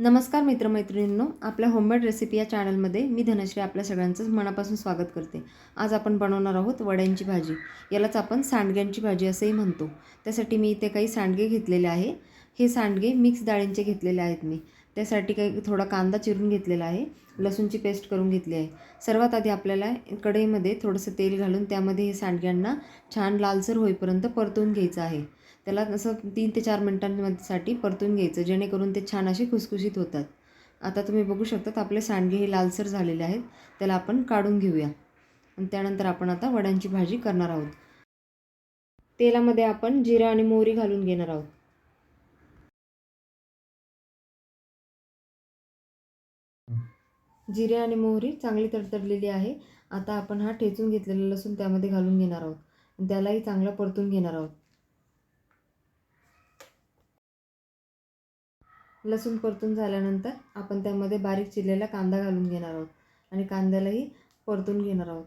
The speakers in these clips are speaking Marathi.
नमस्कार मित्रमैत्रिणींनो आपल्या होममेड रेसिपी या चॅनलमध्ये मी धनश्री आपल्या सगळ्यांचं मनापासून स्वागत करते. आज आपण बनवणार आहोत वड्यांची भाजी. यालाच आपण सांडग्यांची भाजी असंही म्हणतो. त्यासाठी मी इथे काही सांडगे घेतलेले आहे. हे सांडगे मिक्स डाळींचे घेतलेले आहेत मी. त्यासाठी काही थोडा कांदा चिरून घेतलेला आहे. लसूणची पेस्ट करून घेतली आहे. सर्वात आधी आपल्याला कढईमध्ये थोडंसं तेल घालून त्यामध्ये हे सांडग्यांना छान लालसर होईपर्यंत परतून घ्यायचं आहे. त्याला असं तीन ते चार मिनटांसाठी परतून घ्यायचं जेणेकरून ते छान असे खुसखुशीत होतात. आता तुम्ही बघू शकतात आपले सांडगे हे लालसर झालेले आहेत. त्याला आपण काढून घेऊया. आणि त्यानंतर आपण आता वड्यांची भाजी करणार आहोत. तेलामध्ये आपण जिरा आणि मोहरी घालून घेणार आहोत. जिरे आणि मोहरी चांगली तडतडलेली आहे. आता आपण हा ठेचून घेतलेला लसूण त्यामध्ये घालून घेणार आहोत. त्यालाही चांगलं परतून घेणार आहोत. लसूण परतून झाल्यानंतर आपण त्यामध्ये बारीक चिरलेला कांदा घालून घेणार आहोत आणि कांद्यालाही परतून घेणार आहोत.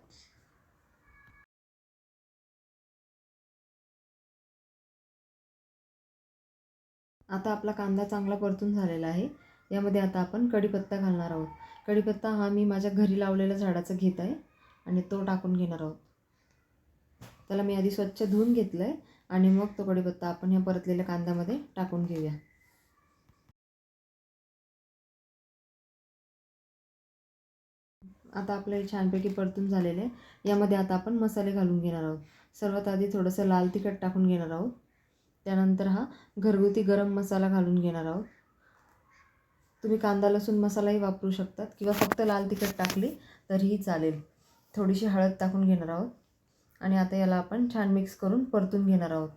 आता आपला कांदा चांगला परतून झालेला आहे. यामध्ये आता आपण कढीपत्ता घालणार आहोत. कढीपत्ता हा मी माझ्या घरी लावलेल्या झाडाचा घेत आहे आणि तो टाकून घेणार आहोत. त्याला मी आधी स्वच्छ धुवून घेतलं आहे आणि मग तो कढीपत्ता आपण ह्या परतलेल्या कांद्यामध्ये टाकून घेऊया. आता आपल्याला छानपैकी परतून झालेले यामध्ये आता आपण मसाले घालून घेणार आहोत. सर्वात आधी थोडंसं लाल तिखट टाकून घेणार आहोत. त्यानंतर हा घरगुती गरम मसाला घालून घेणार आहोत. तुम्ही कांदा लसूण मसालाही वापरू शकतात किंवा फक्त लाल तिखट टाकली तरीही चालेल. थोडीशी हळद टाकून घेणार आहोत. आणि आता याला आपण छान मिक्स करून परतून घेणार आहोत.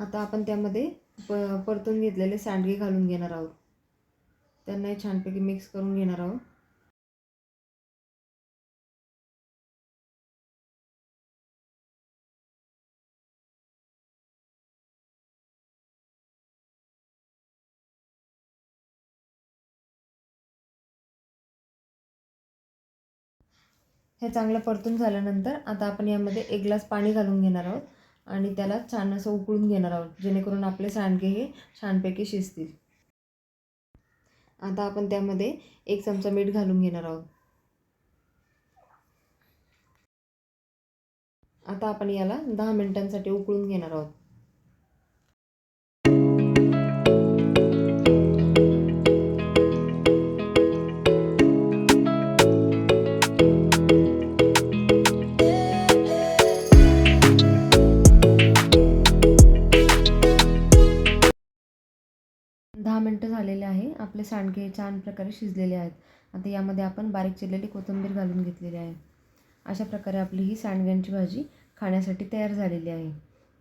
आता आपण त्यामध्ये प परतून घेतलेले सांडगे घालून घेणार आहोत. त्यांनाही छानपैकी मिक्स करून घेणार आहोत. हे चांगलं परतून झाल्यानंतर आता आपण यामध्ये एक ग्लास पाणी घालून घेणार आहोत. आणि त्याला छान असं उकळून घेणार आहोत जेणेकरून आपले सांडगे हे छानपैकी शिजतील. आता आपण त्यामध्ये एक चमचा मीठ घालून घेणार आहोत. आता आपण याला दहा मिनिटांसाठी उकळून घेणार आहोत. दहा मिनटं झालेले आहे. आपले सांडगे छान प्रकारे शिजलेले आहेत. आता यामध्ये आपण बारीक चिरलेली कोथिंबीर घालून घेतलेली आहे. अशा प्रकारे आपली ही सांडग्यांची भाजी खाण्यासाठी तयार झालेली आहे.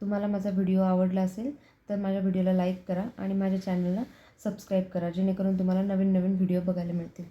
तुम्हाला माझा व्हिडिओ आवडला असेल तर माझ्या व्हिडिओला लाईक करा आणि माझ्या चॅनलला सबस्क्राईब करा जेणेकरून तुम्हाला नवीन नवीन व्हिडिओ बघायला मिळतील.